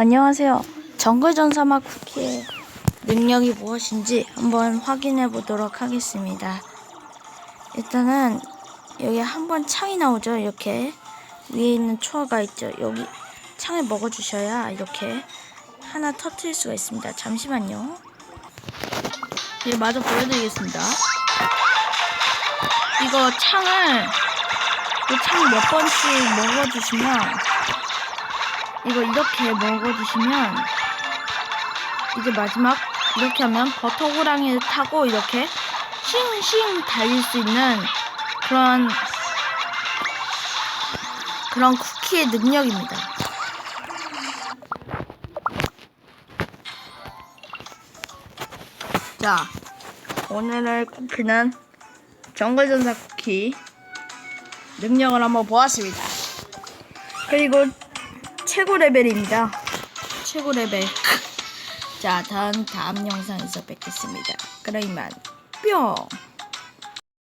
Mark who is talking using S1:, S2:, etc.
S1: 안녕하세요. 정글전사막 쿠키의 능력이 무엇인지 한번 확인해 보도록 하겠습니다. 일단은 여기 한번 창이 나오죠. 이렇게 위에 있는 초아가 있죠. 여기 창을 먹어주셔야 이렇게 하나 터트릴 수가 있습니다. 잠시만요. 예, 마저 보여드리겠습니다. 이거 창을 이 창 몇 번씩 먹어주시면 이거 이렇게 먹어주시면 이제 마지막 이렇게 하면 버터 호랑이를 타고 이렇게 싱싱 달릴 수 있는 그런 그런 쿠키의 능력입니다. 자, 오늘의 쿠키는 정글전사 쿠키 능력을 한번 보았습니다. 그리고 최고 레벨입니다. 최고 레벨. 자, 다음 다음 영상에서 뵙겠습니다. 그럼 이만 뿅.